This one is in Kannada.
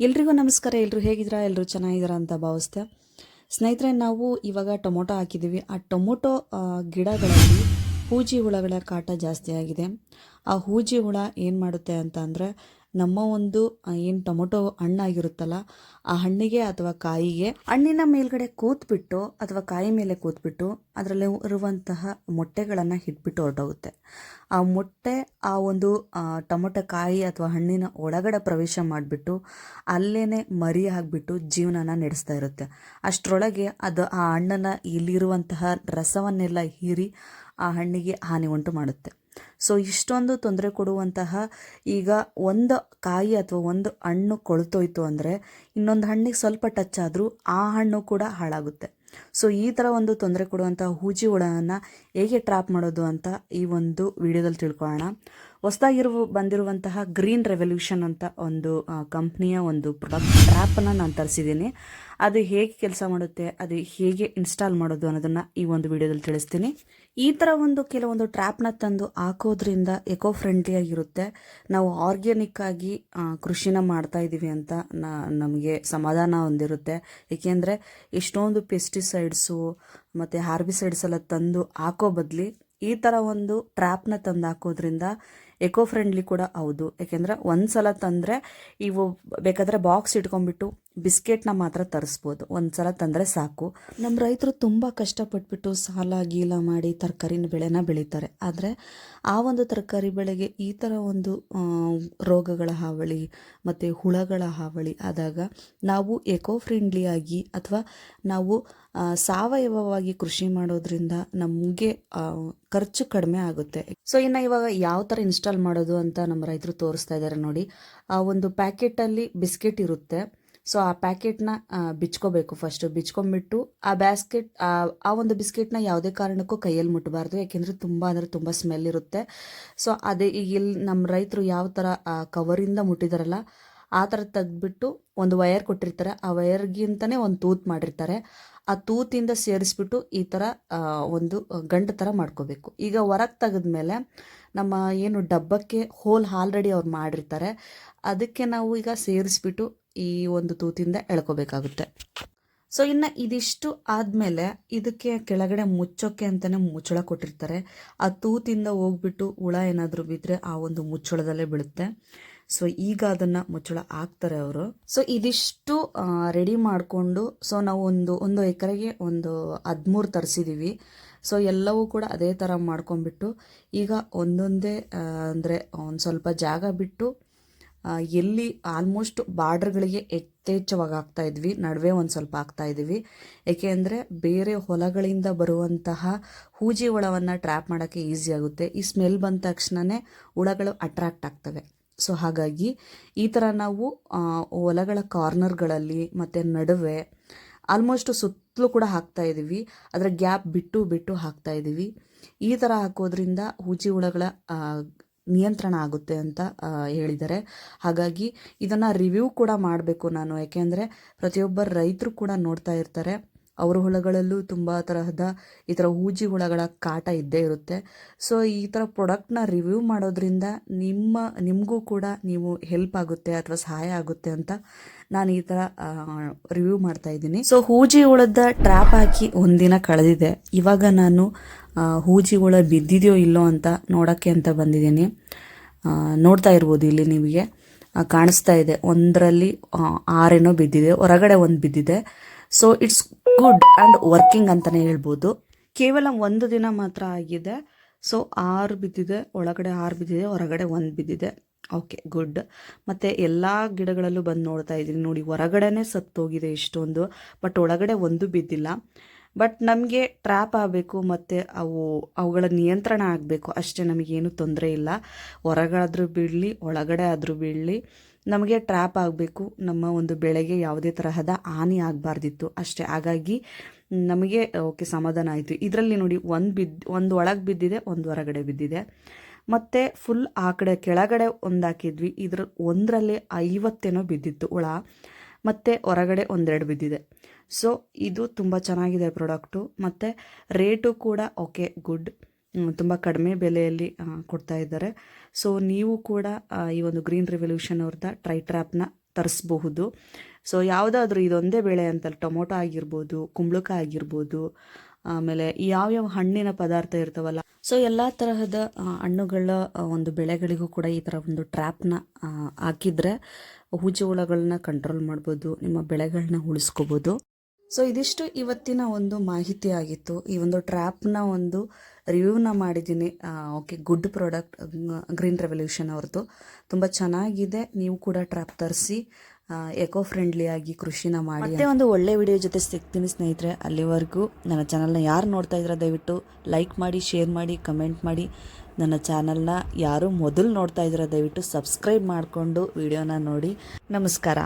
ಎಲ್ರಿಗೂ ನಮಸ್ಕಾರ ಎಲ್ಲರೂ ಹೇಗಿದ್ದೀರಾ ಎಲ್ಲರೂ ಚೆನ್ನಾಗಿದ್ದೀರಾ ಅಂತ ಭಾವಿಸ್ತೆ ಸ್ನೇಹಿತರೆ, ನಾವು ಇವಾಗ ಟೊಮೊಟೊ ಹಾಕಿದ್ದೀವಿ. ಆ ಟೊಮೊಟೊ ಗಿಡಗಳಲ್ಲಿ ಹೂಜಿ ಹುಳಗಳ ಕಾಟ ಜಾಸ್ತಿ ಆಗಿದೆ. ಆ ಹೂಜಿ ಹುಳ ಏನು ಮಾಡುತ್ತೆ ಅಂತ ಅಂದರೆ ನಮ್ಮ ಒಂದು ಏನು ಟೊಮೊಟೊ ಹಣ್ಣಾಗಿರುತ್ತಲ್ಲ ಆ ಹಣ್ಣಿಗೆ ಅಥವಾ ಕಾಯಿಗೆ, ಹಣ್ಣಿನ ಮೇಲ್ಗಡೆ ಕೂತ್ಬಿಟ್ಟು ಅಥವಾ ಕಾಯಿ ಮೇಲೆ ಕೂತ್ಬಿಟ್ಟು ಅದರಲ್ಲಿ ಇರುವಂತಹ ಮೊಟ್ಟೆಗಳನ್ನು ಹಿಟ್ಬಿಟ್ಟು ಹೊರಟೋಗುತ್ತೆ. ಆ ಮೊಟ್ಟೆ, ಆ ಒಂದು ಟೊಮೊಟೊ ಕಾಯಿ ಅಥವಾ ಹಣ್ಣಿನ ಒಳಗಡೆ ಪ್ರವೇಶ ಮಾಡಿಬಿಟ್ಟು ಅಲ್ಲೇ ಮರಿ ಆಗಿಬಿಟ್ಟು ಜೀವನನ ನಡೆಸ್ತಾ ಇರುತ್ತೆ. ಅಷ್ಟರೊಳಗೆ ಅದು, ಆ ಹಣ್ಣನ್ನು ಇಲ್ಲಿರುವಂತಹ ರಸವನ್ನೆಲ್ಲ ಹೀರಿ ಆ ಹಣ್ಣಿಗೆ ಹಾನಿ ಉಂಟು ಮಾಡುತ್ತೆ. ಸೊ ಇಷ್ಟೊಂದು ತೊಂದರೆ ಕೊಡುವಂತಹ ಈಗ ಒಂದು ಕಾಯಿ ಅಥವಾ ಒಂದು ಹಣ್ಣು ಕೊಳ್ತೋಯ್ತು ಅಂದರೆ ಇನ್ನೊಂದು ಹಣ್ಣಿಗೆ ಸ್ವಲ್ಪ ಟಚ್ ಆದರೂ ಆ ಹಣ್ಣು ಕೂಡ ಹಾಳಾಗುತ್ತೆ. ಸೊ ಈ ಥರ ಒಂದು ತೊಂದರೆ ಕೊಡುವಂತಹ ಹೂಜಿ ಹುಳವನ್ನು ಹೇಗೆ ಟ್ರ್ಯಾಪ್ ಮಾಡೋದು ಅಂತ ಈ ಒಂದು ವಿಡಿಯೋದಲ್ಲಿ ತಿಳ್ಕೊಳ್ಳೋಣ. ಹೊಸದಾಗಿರುವ ಬಂದಿರುವಂತಹ ಗ್ರೀನ್ ರೆವಲ್ಯೂಷನ್ ಅಂತ ಒಂದು ಕಂಪ್ನಿಯ ಒಂದು ಪ್ರಾಡಕ್ಟ್ ಟ್ರ್ಯಾಪನ್ನು ನಾನು ತರಿಸಿದ್ದೀನಿ. ಅದು ಹೇಗೆ ಕೆಲಸ ಮಾಡುತ್ತೆ ಅದು ಹೇಗೆ ಇನ್ಸ್ಟಾಲ್ ಮಾಡೋದು ಅನ್ನೋದನ್ನು ಈ ಒಂದು ವಿಡಿಯೋದಲ್ಲಿ ತಿಳಿಸ್ತೀನಿ. ಈ ಥರ ಒಂದು ಕೆಲವೊಂದು ಟ್ರ್ಯಾಪ್ನ ತಂದು ಹಾಕೋದ್ರಿಂದ ಎಕೋ ಫ್ರೆಂಡ್ಲಿ ಆಗಿರುತ್ತೆ. ನಾವು ಆರ್ಗ್ಯಾನಿಕ್ ಆಗಿ ಆ, ಕೃಷಿನ ಮಾಡ್ತಾ ಇದ್ದೀವಿ ಅಂತ ನಮಗೆ ಸಮಾಧಾನ ಹೊಂದಿರುತ್ತೆ. ಏಕೆಂದರೆ ಎಷ್ಟೊಂದು ಪೆಸ್ಟಿಸೈಡ್ಸು ಮತ್ತು ಹಾರ್ಬಿಸೈಡ್ಸ್ ಎಲ್ಲ ತಂದು ಹಾಕೋ ಬದಲಿ ಈ ಥರ ಒಂದು ಟ್ರ್ಯಾಪ್ನ ತಂದು ಹಾಕೋದ್ರಿಂದ ಎಕೋ ಫ್ರೆಂಡ್ಲಿ ಕೂಡ ಹೌದು. ಯಾಕೆಂದರೆ ಒಂದು ಸಲ ತಂದರೆ ಇವು ಬೇಕಾದರೆ ಬಾಕ್ಸ್ ಇಟ್ಕೊಂಡ್ಬಿಟ್ಟು ಬಿಸ್ಕೆಟ್ನ ಮಾತ್ರ ತರಿಸ್ಬೋದು. ಒಂದು ಸಲ ತಂದರೆ ಸಾಕು. ನಮ್ಮ ರೈತರು ತುಂಬ ಕಷ್ಟಪಟ್ಬಿಟ್ಟು ಸಾಲ, ಗೀಲ ಮಾಡಿ ತರಕಾರಿನ ಬೆಳೆನ ಬೆಳೀತಾರೆ. ಆದರೆ ಆ ಒಂದು ತರಕಾರಿ ಬೆಳೆಗೆ ಈ ಥರ ಒಂದು ರೋಗಗಳ ಹಾವಳಿ ಮತ್ತು ಹುಳಗಳ ಹಾವಳಿ ಆದಾಗ ನಾವು ಎಕೋ ಫ್ರೆಂಡ್ಲಿಯಾಗಿ ಅಥವಾ ನಾವು ಸಾವಯವವಾಗಿ ಕೃಷಿ ಮಾಡೋದ್ರಿಂದ ನಮಗೆ ಖರ್ಚು ಕಡಿಮೆ ಆಗುತ್ತೆ. ಸೊ, ಇನ್ನು ಇವಾಗ ಯಾವ ಥರ ಇನ್ಸ್ಟಾಲ್ ಮಾಡೋದು ಅಂತ ನಮ್ಮ ರೈತರು ತೋರಿಸ್ತಾ ಇದ್ದಾರೆ ನೋಡಿ. ಆ ಒಂದು ಪ್ಯಾಕೆಟಲ್ಲಿ ಬಿಸ್ಕೆಟ್ ಇರುತ್ತೆ. ಸೊ ಆ ಪ್ಯಾಕೆಟ್ನ ಬಿಚ್ಕೋಬೇಕು ಫಸ್ಟು. ಬಿಚ್ಕೊಂಬಿಟ್ಟು ಆ ಬ್ಯಾಸ್ಕೆಟ್, ಆ ಒಂದು ಬಿಸ್ಕೆಟ್ನ ಯಾವುದೇ ಕಾರಣಕ್ಕೂ ಕೈಯಲ್ಲಿ ಮುಟ್ಟಬಾರ್ದು ಯಾಕೆಂದರೆ ತುಂಬ ಅಂದರೆ ತುಂಬ ಸ್ಮೆಲ್ ಇರುತ್ತೆ. ಸೊ ಅದೇ ಈಗ ಇಲ್ಲಿ ನಮ್ಮ ರೈತರು ಯಾವ ಥರ ಕವರಿಂದ ಮುಟ್ಟಿದಾರಲ್ಲ, ಆ ಥರ ತೆಗೆದ್ಬಿಟ್ಟು ಒಂದು ವಯರ್ ಕೊಟ್ಟಿರ್ತಾರೆ. ಆ ವಯರ್ಗಿಂತಲೇ ಒಂದು ತೂತ್ ಮಾಡಿರ್ತಾರೆ. ಆ ತೂತಿಂದ ಸೇರಿಸ್ಬಿಟ್ಟು ಈ ಥರ ಒಂದು ಗಂಟು ಥರ ಮಾಡ್ಕೋಬೇಕು. ಈಗ ಹೊರಗೆ ತೆಗೆದ್ಮೇಲೆ ನಮ್ಮ ಏನು ಡಬ್ಬಕ್ಕೆ ಹೋಲ್ ಆಲ್ರೆಡಿ ಅವ್ರು ಮಾಡಿರ್ತಾರೆ. ಅದಕ್ಕೆ ನಾವು ಈಗ ಸೇರಿಸ್ಬಿಟ್ಟು ಈ ಒಂದು ತೂತಿಂದ ಎಳ್ಕೋಬೇಕಾಗುತ್ತೆ. ಸೊ ಇನ್ನು ಇದಿಷ್ಟು ಆದಮೇಲೆ ಇದಕ್ಕೆ ಕೆಳಗಡೆ ಮುಚ್ಚೋಕ್ಕೆ ಅಂತಲೇ ಮುಚ್ಚಳ ಕೊಟ್ಟಿರ್ತಾರೆ. ಆ ತೂತಿಂದ ಹೋಗ್ಬಿಟ್ಟು ಹುಳ ಏನಾದರೂ ಬಿದ್ದರೆ ಆ ಒಂದು ಮುಚ್ಚಳದಲ್ಲೇ ಬೀಳುತ್ತೆ. ಸೊ ಈಗ ಅದನ್ನು ಮುಚ್ಚಳ ಹಾಕ್ತಾರೆ ಅವರು. ಸೊ ಇದಿಷ್ಟು ರೆಡಿ ಮಾಡಿಕೊಂಡು ಸೊ ನಾವು ಒಂದು ಒಂದು ಎಕರೆಗೆ ಒಂದು ಹದಿಮೂರು ತರಿಸಿದ್ದೀವಿ ಸೊ ಎಲ್ಲವೂ ಕೂಡ ಅದೇ ಥರ ಮಾಡ್ಕೊಂಡ್ಬಿಟ್ಟು, ಈಗ ಒಂದೊಂದೇ ಅಂದರೆ ಒಂದು ಸ್ವಲ್ಪ ಜಾಗ ಬಿಟ್ಟು ಎಲ್ಲಿ ಆಲ್ಮೋಸ್ಟ್ ಬಾರ್ಡ್ರ್ಗಳಿಗೆ ಯಥೇಚ್ಛವಾಗಿ ಆಗ್ತಾ ಇದ್ವಿ, ನಡುವೆ ಒಂದು ಸ್ವಲ್ಪ ಹಾಕ್ತಾ ಇದ್ದೀವಿ. ಏಕೆ ಅಂದರೆ ಬೇರೆ ಹೊಲಗಳಿಂದ ಬರುವಂತಹ ಹೂಜಿ ಹುಳವನ್ನು ಟ್ರ್ಯಾಪ್ ಮಾಡೋಕ್ಕೆ ಈಸಿ ಆಗುತ್ತೆ. ಈ ಸ್ಮೆಲ್ ಬಂದ ತಕ್ಷಣವೇ ಹುಳಗಳು ಅಟ್ರಾಕ್ಟ್ ಆಗ್ತವೆ. ಸೊ ಹಾಗಾಗಿ ಈ ಥರ ನಾವು ಹೊಲಗಳ ಕಾರ್ನರ್ಗಳಲ್ಲಿ ಮತ್ತು ನಡುವೆ ಆಲ್ಮೋಸ್ಟ್ ಸುತ್ತಲೂ ಕೂಡ ಹಾಕ್ತಾ ಇದ್ದೀವಿ. ಅದರ ಗ್ಯಾಪ್ ಬಿಟ್ಟು ಬಿಟ್ಟು ಹಾಕ್ತಾ ಇದ್ದೀವಿ. ಈ ಥರ ಹಾಕೋದ್ರಿಂದ ಹೂಜಿ ಹುಳಗಳ ನಿಯಂತ್ರಣ ಆಗುತ್ತೆ ಅಂತ ಹೇಳಿದ್ದಾರೆ. ಹಾಗಾಗಿ ಇದನ್ನು ರಿವ್ಯೂ ಕೂಡ ಮಾಡಬೇಕು ನಾನು. ಯಾಕೆಂದರೆ ಪ್ರತಿಯೊಬ್ಬ ರೈತರು ಕೂಡ ನೋಡ್ತಾ ಇರ್ತಾರೆ. ಅವ್ರ ಹುಳಗಳಲ್ಲೂ ತುಂಬ ತರಹದ ಈ ಥರ ಹೂಜಿ ಹುಳಗಳ ಕಾಟ ಇದ್ದೇ ಇರುತ್ತೆ. ಸೊ ಈ ಥರ ಪ್ರಾಡಕ್ಟ್ನ ರಿವ್ಯೂ ಮಾಡೋದ್ರಿಂದ ನಿಮ್ಮ, ನಿಮಗೂ ಕೂಡ ನೀವು ಹೆಲ್ಪ್ ಆಗುತ್ತೆ ಅಥವಾ ಸಹಾಯ ಆಗುತ್ತೆ ಅಂತ ನಾನು ಈ ಥರ ರಿವ್ಯೂ ಮಾಡ್ತಾ ಇದ್ದೀನಿ. ಸೊ ಹೂಜಿ ಹುಳದ ಟ್ರ್ಯಾಪ್ ಹಾಕಿ ಒಂದಿನ ಕಳೆದಿದೆ. ಇವಾಗ ನಾನು ಹೂಜಿ ಹುಳ ಬಿದ್ದಿದೆಯೋ ಇಲ್ಲೋ ಅಂತ ನೋಡೋಕ್ಕೆ ಅಂತ ಬಂದಿದ್ದೀನಿ. ನೋಡ್ತಾ ಇರ್ಬೋದು ಇಲ್ಲಿ ನಿಮಗೆ ಕಾಣಿಸ್ತಾ ಇದೆ. ಒಂದರಲ್ಲಿ ಆರೇನೋ ಬಿದ್ದಿದೆ. ಹೊರಗಡೆ ಒಂದು ಬಿದ್ದಿದೆ. So it's good and working ಅಂತಲೇ ಹೇಳ್ಬೋದು. ಕೇವಲ ಒಂದು ದಿನ ಮಾತ್ರ ಆಗಿದೆ. ಸೊ ಆರು ಬಿದ್ದಿದೆ, ಒಳಗಡೆ ಆರು ಬಿದ್ದಿದೆ, ಹೊರಗಡೆ ಒಂದು ಬಿದ್ದಿದೆ. ಓಕೆ ಗುಡ್ ಮತ್ತು ಎಲ್ಲ ಗಿಡಗಳಲ್ಲೂ ಬಂದು ನೋಡ್ತಾ ಇದ್ದೀನಿ. ನೋಡಿ, ಹೊರಗಡೆನೇ ಸತ್ತೋಗಿದೆ ಇಷ್ಟೊಂದು ಬಟ್ ಒಳಗಡೆ ಒಂದು ಬಿದ್ದಿಲ್ಲ. ಬಟ್ ನಮಗೆ ಟ್ರ್ಯಾಪ್ ಆಗಬೇಕು ಮತ್ತು ಅವು ಅವುಗಳ ನಿಯಂತ್ರಣ ಆಗಬೇಕು. ಅಷ್ಟೇ ನಮಗೇನು ತೊಂದರೆ ಇಲ್ಲ. ಹೊರಗಾದರೂ ಬೀಳಲಿ, ಒಳಗಡೆ ಆದರೂ ಬೀಳಲಿ ನಮಗೆ ಟ್ರ್ಯಾಪ್ ಆಗಬೇಕು. ನಮ್ಮ ಒಂದು ಬೆಳೆಗೆ ಯಾವುದೇ ತರಹದ ಹಾನಿ ಆಗಬಾರ್ದಿತ್ತು. ಅಷ್ಟೇ. ಹಾಗಾಗಿ ನಮಗೆ ಓಕೆ ಸಮಾಧಾನ ಆಯಿತು. ಇದರಲ್ಲಿ ನೋಡಿ, ಒಂದು ಬಿದ್ದು ಒಂದು ಒಳಗೆ ಬಿದ್ದಿದೆ, ಒಂದು ಹೊರಗಡೆ ಬಿದ್ದಿದೆ. ಮತ್ತು ಫುಲ್ ಆ ಕಡೆ ಕೆಳಗಡೆ ಒಂದು ಹಾಕಿದ್ವಿ. ಇದ್ರ ಒಂದರಲ್ಲಿ ಐವತ್ತೇನೋ ಬಿದ್ದಿತ್ತು. ಹುಳ ಮತ್ತು ಹೊರಗಡೆ ಒಂದೆರಡು ಬಿದ್ದಿದೆ. ಸೊ ಇದು ತುಂಬ ಚೆನ್ನಾಗಿದೆ ಪ್ರಾಡಕ್ಟು ಮತ್ತು ರೇಟು ಕೂಡ ಓಕೆ ಗುಡ್ ತುಂಬ ಕಡಿಮೆ ಬೆಲೆಯಲ್ಲಿ ಕೊಡ್ತಾ ಇದ್ದಾರೆ. ಸೊ ನೀವು ಕೂಡ ಈ ಒಂದು ಗ್ರೀನ್ ರೆವಲ್ಯೂಷನ್ ಅವ್ರದ್ದು ಟ್ರೈ ಟ್ರ್ಯಾಪ್ನ ತರಿಸ್ಬಹುದು. ಸೊ ಯಾವುದಾದ್ರೂ ಇದೊಂದೇ ಬೆಳೆ ಅಂತಲ್ಲ ಟೊಮೊಟೊ ಆಗಿರ್ಬೋದು, ಕುಂಬಳಕಾಯಿ ಆಗಿರ್ಬೋದು, ಆಮೇಲೆ ಯಾವ್ಯಾವ ಹಣ್ಣಿನ ಪದಾರ್ಥ ಇರ್ತಾವಲ್ಲ ಸೊ ಎಲ್ಲ ತರಹದ ಹಣ್ಣುಗಳ ಒಂದು ಬೆಳೆಗಳಿಗೂ ಕೂಡ ಈ ಥರ ಒಂದು ಟ್ರ್ಯಾಪ್ನ ಹಾಕಿದರೆ ಹೂಜಿ ಹುಳಗಳನ್ನ ಕಂಟ್ರೋಲ್ ಮಾಡ್ಬೋದು, ನಿಮ್ಮ ಬೆಳೆಗಳನ್ನ ಉಳಿಸ್ಕೋಬೋದು. ಸೊ ಇದಿಷ್ಟು ಇವತ್ತಿನ ಒಂದು ಮಾಹಿತಿ ಆಗಿತ್ತು. ಈ ಒಂದು ಟ್ರ್ಯಾಪ್ನ ಒಂದು ರಿವ್ಯೂನ ಮಾಡಿದ್ದೀನಿ. Okay good product green revolution ಅವ್ರದ್ದು. ತುಂಬ ಚೆನ್ನಾಗಿದೆ. ನೀವು ಕೂಡ ಟ್ರ್ಯಾಪ್ ತರಿಸಿ ಎಕೋ ಫ್ರೆಂಡ್ಲಿ ಆಗಿ ಕೃಷಿನ ಮಾಡಿ ಮತ್ತೆ ಒಂದು ಒಳ್ಳೆ ವಿಡಿಯೋ ಜೊತೆ ಸಿಗ್ತೀನಿ ಸ್ನೇಹಿತರೆ, ಅಲ್ಲಿವರೆಗೂ ನನ್ನ ಚಾನಲ್ನ ಯಾರು ನೋಡ್ತಾ ಇದ್ದೀರಾ ದಯವಿಟ್ಟು ಲೈಕ್ ಮಾಡಿ ಶೇರ್ ಮಾಡಿ ಕಮೆಂಟ್ ಮಾಡಿ. ನನ್ನ ಚಾನಲ್ನ ಯಾರು ಮೊದಲು ನೋಡ್ತಾ ಇದ್ದೀರಾ ದಯವಿಟ್ಟು ಸಬ್ಸ್ಕ್ರೈಬ್ ಮಾಡಿಕೊಂಡು ವಿಡಿಯೋನ ನೋಡಿ. ನಮಸ್ಕಾರ.